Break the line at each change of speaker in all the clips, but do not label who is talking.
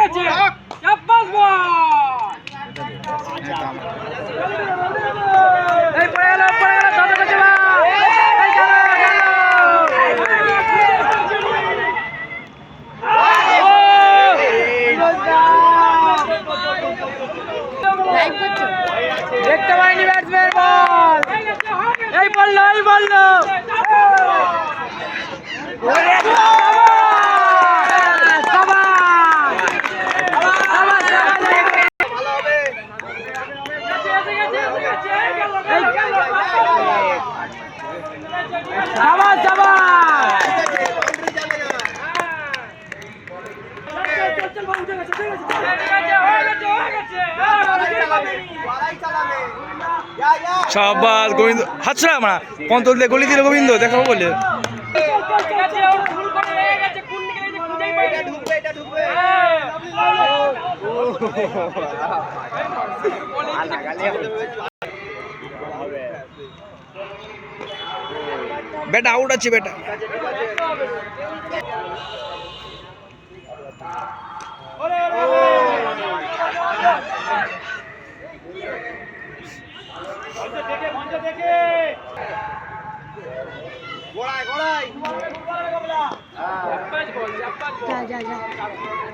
গেছে চাব্বাস বল এই পড়ে গেল পড়ে গেল দাদা কাছে বা এই গেল দেখতে পাইনি ব্যাটসম্যান বল এই বলল এই বলল সাবাস সাবাস
সাবাস গোবিন্দ হাতছড়া আমরা? পন্তল দিয়ে গলি দিল গোবিন্দ, দেখাবো বলে। বেটা আউট আছে, বেটা।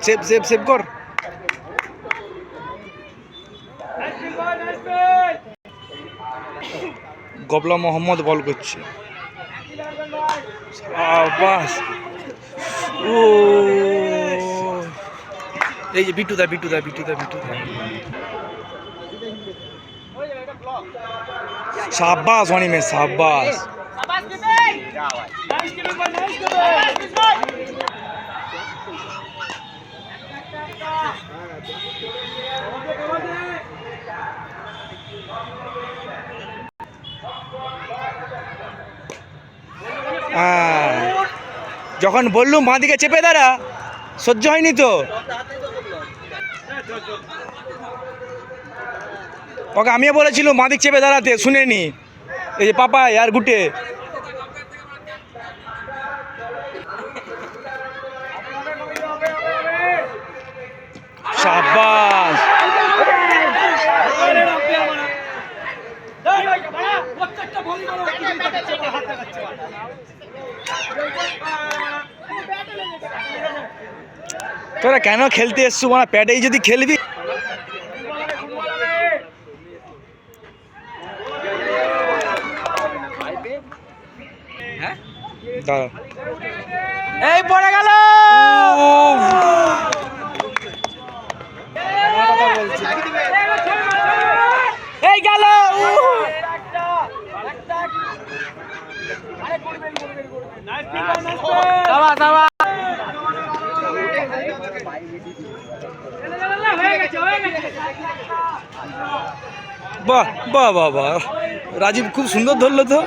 সেভ সেভ সেভ কর গবলা মোহাম্মদ বল করছে। ও এই যে বিটু দা বিটু দা বিটু দা বিটুদা বিটুদা। সাব্বাস অনিমে সাব্বাস হ্যাঁ। যখন বললুম বাঁ দিকে চেপে দাঁড়া সহ্য হয়নি তো ওকে, আমিও বলেছিলাম, মাদিক চেপে দাঁড়াতে, শুনেনি। এই যে পাপা আর গুটে। তোরা কেন খেলতে এসছু? মানে প্যাডেই যদি খেলবি দাঁড়া
এই পড়ে গেল! এই গেল! সাবাস সাবাস
বাহ বাহ বাহ বাহ। রাজীব খুব সুন্দর ধরলো তো।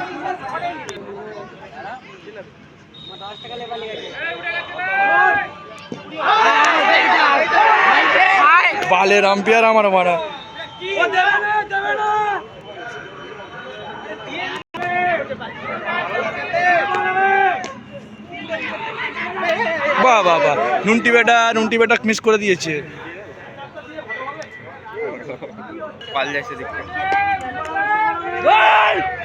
বালের আম্পিয়ার আমার মারা। বাহ বাহ বাহ। নুনটি বেটা নুনটি বেটা মিস করে দিয়েছে। সাবাস সাবাস অনিম্যাচ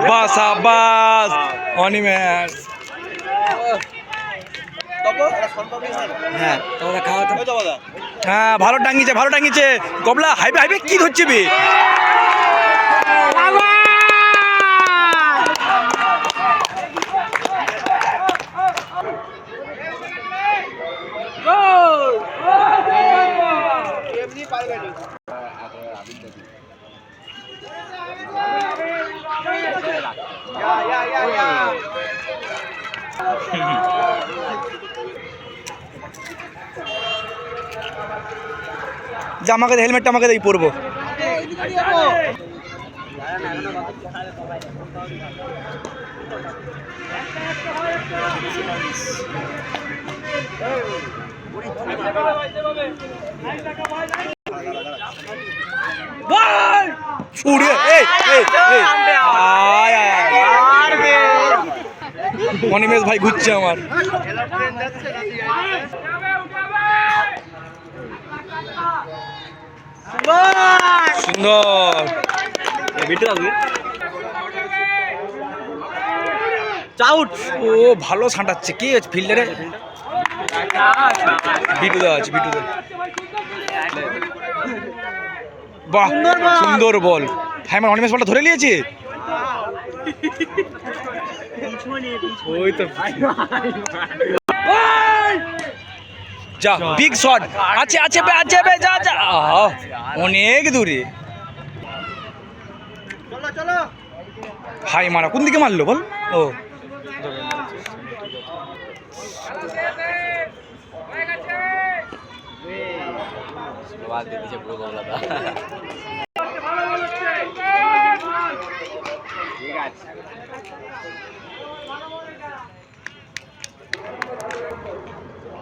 হ্যাঁ আব্বাস অনিমেষ হ্যাঁ ভালো টাঙ্গিছে ভালো টাঙ্গিছে। গবলা হাইবে হাইবে কি ধরছে বে? যে আমাকে হেলমেটটা আমাকে দেই পরবো। অনিমেষ ভাই ঘুরছে আমার। সুন্দর।
চাউট
ও ভালো ছাঁটাচ্ছে কে আছে ফিল্ডারে বিটু দা আছে বিটু দা। বাহ সুন্দর বল। হ্যাঁ মানে অনিমেষ বলটা ধরে নিয়েছে? ওই তো। যা বিগ শট আছে আছে, বে আছে, বে, যা যা। অনেক দূরে। হাই মারা, কোন দিকে মারলো বল? ও।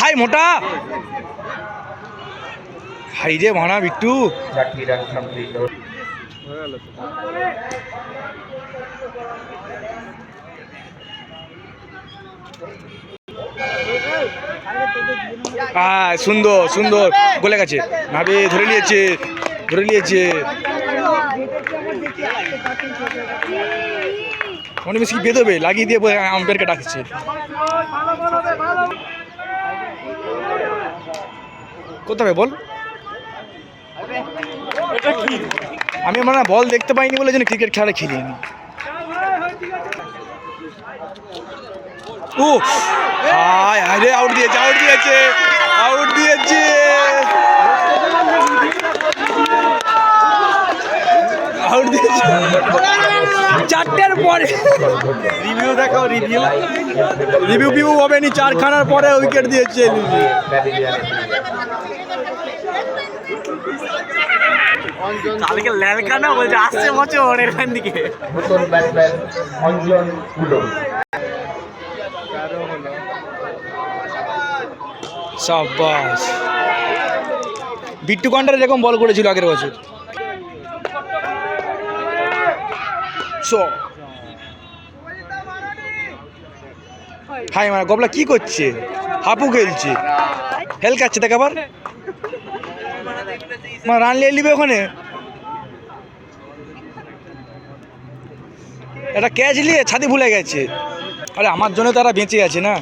হাই মোটা। হাই রে ভাড়া বিট্টু। হ্যাঁ সুন্দর সুন্দর। গোলে গেছে। নাবি, ধরে নিয়েছে ধরে নিয়েছে। মনে বেশি বেঁধবে লাগিয়ে দিয়ে আম্পায়ারকে ডাকছে। কোথায় বল? আমি মানে বল দেখতে পাইনি বলে যেন ক্রিকেট খেলা ও হায় হায় রে আউট দিয়েছে আউট দিয়েছে আউট দিয়েছে। আউট দিয়েছে। চারটের পরে। রিভিউ দেখো রিভিউ রিভিউ ফিভিউ হবে নি চারখানার পরে উইকেট দিয়েছে।
কালকে ল্যালকানা বলছে আসছে বছর এখান দিকে
নতুন ব্যাটসম্যান অঞ্জন
বিট্টু কন্ডার এরকম বল করেছিল আগের বছর। সো হাই মানে গবলা কি করছে? হাপু খেলছে। হেল কাচ্ছে দেখ আবার। মানে রান নিয়ে নিবে ওখানে? একটা ক্যাচ নিয়ে ছাদি ভুলে গেছে। আরে আমার জন্য তারা বেঁচে আছে না।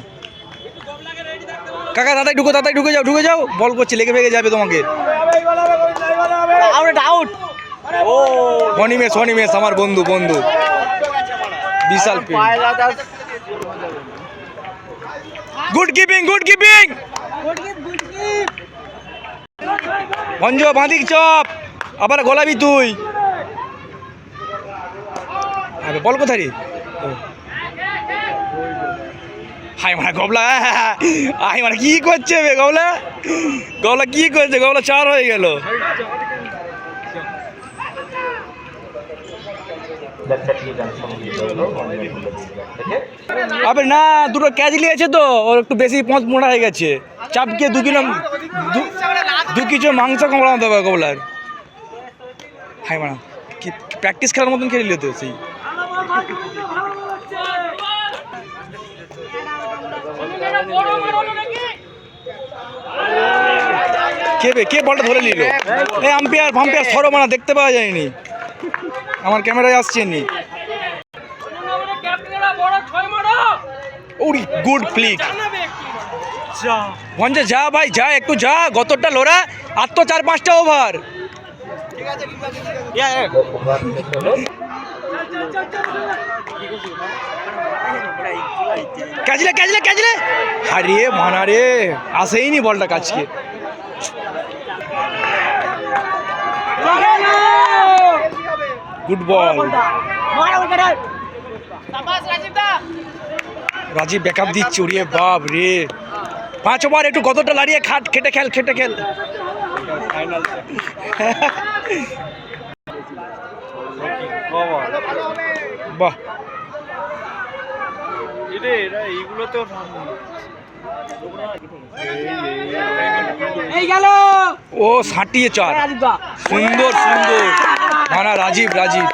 কাকা দাদাই ঢুকো দাদাই ঢুকে যাও ঢুকে যাও। বল করছে লেগে ভেগে যাবে তোমাকে।
আউট আউট ও
অনিমেষ অনিমেষ আমার বন্ধু বন্ধু। বিশাল গুড কিপিং গুড কিপিং ভঞ্জ বাঁধিক চপ। আবার গোলাবি তুই। আরে, বল কোথায় হাই মানে গবলা। হাই মানে কি করছে বে গবলা? গবলা কি করছে? গবলা চার হয়ে গেল। আবে না, দুটো ক্যাচ নিয়েছে তো। ওর একটু বেশি পথ মোটা হয়ে গেছে। চাপ চাপকে দু কিলো দু- কিছু মাংস কমাতে হবে কবলার হাই মানা কি প্র্যাকটিস খেলার মতন খেলে নিল তো সেই। কে বে কে বলটা ধরে নিল? এই আম্পায়ার ফাম্পায়ার সরো মানা দেখতে পাওয়া যায়নি। আমার ক্যামেরায় আসছে নি। ওরি গুড ফ্লিক ভঞ্জে যা ভাই যা একটু যা গতরটা লোরা আর তো চার পাঁচটা ওভার ক্যাচলে ক্যাচলে ক্যাচলে হারিয়ে মানা রে আসেইনি বলটা কাছকে গুড বল রাজীব ব্যাকআপ দিচ্ছে উড়িয়ে বাপ রে পাঁচ ওভার একটু কতটা লাড়িয়ে খাট খেটে খেল খেটে খেল। বাহ। ও সাঁটিয়ে চার। সুন্দর সুন্দর। না না Rajib Rajib.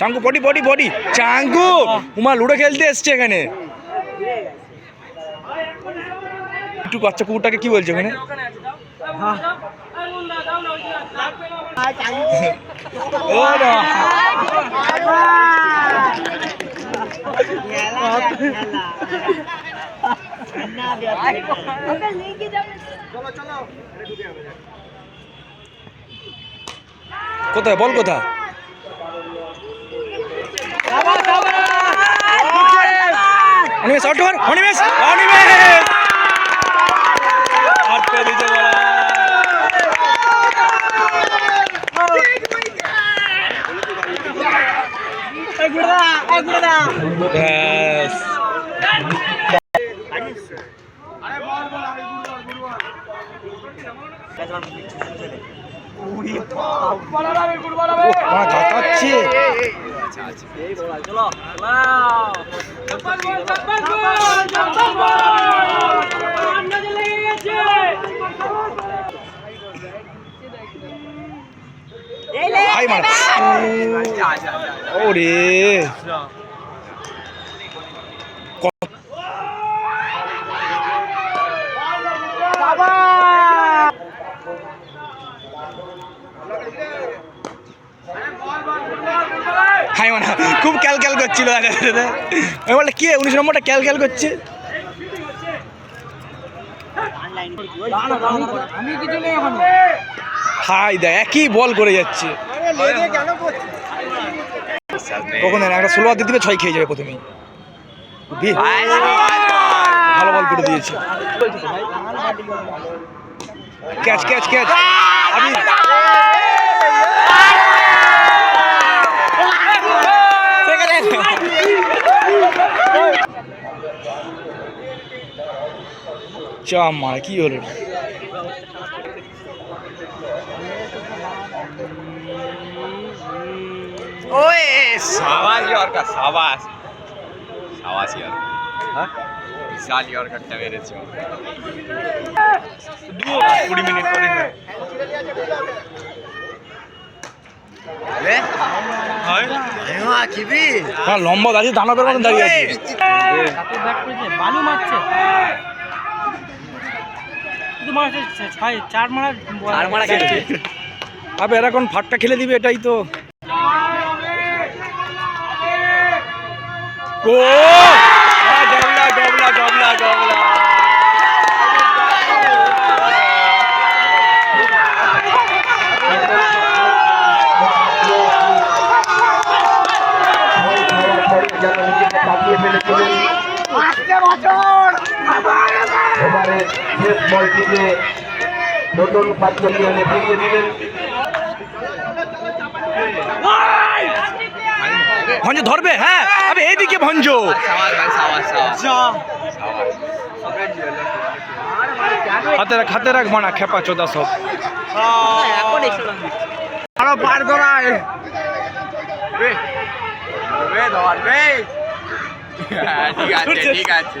Changu, body body body. Changu, Uma, ludo খেলতে এসছে এখানে। একটু বাচ্চা কুকুরটাকে কি বলছে ওখানে কোথায়? বল কোথায়? অনিমেষ আউট ওভার অনিমেষ অনিমেষ আটকে দিতে বলা মারা। ওরে হাই মানা খুব ক্যাল আমি বললে কে উনিশ নম্বরটা ক্যাল ক্যাল করছে? হাই দা একই বল করে যাচ্ছে। কখন একটা ষোলো হাতে দিবে ছয় খেয়ে যাবে প্রথমেই। ভালো বল করে দিয়েছে। Catch catch catch. আমি চা মার কি হলো
ওয়ে সাবাস ইয়ারকা সাবাস সাবাস ইয়ার হ্যাঁ বিশাল ইয়ারকাটটা মেরেছে দু কুড়ি মিনিট পরে
লম্বা দাঁড়িয়ে দানবের মতো দাঁড়িয়ে আছে
বালু মারছে চার মারা চার মারা
আবে এরা এখন ফাটটা খেলে দিবে এটাই তো। ও!
বলটিকে নতুন পাঁচজনে ফিরিয়ে দিলেন।
ভঞ্জ ধরবে হ্যাঁ। আবে এইদিকে ভঞ্জ। হাতে রাখ হাতে রাখ মানা খেপা চোদা সব।
আরও পার করায়। হ্যাঁ, ঠিক আছে ঠিক আছে।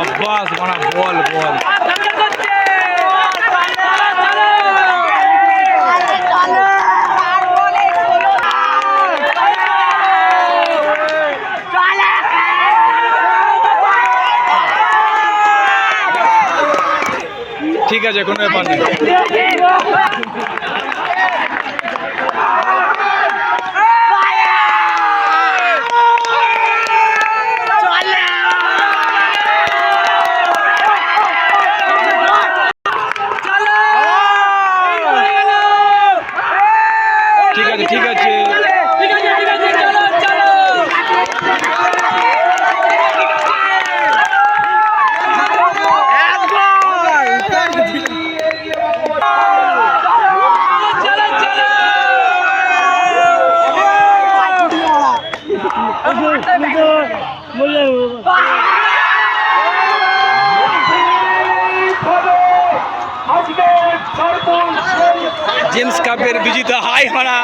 আব্বাস মানা বল বল ঠিক আছে কোনো ব্যাপার নেই। ফের বিজিত হাই হারা।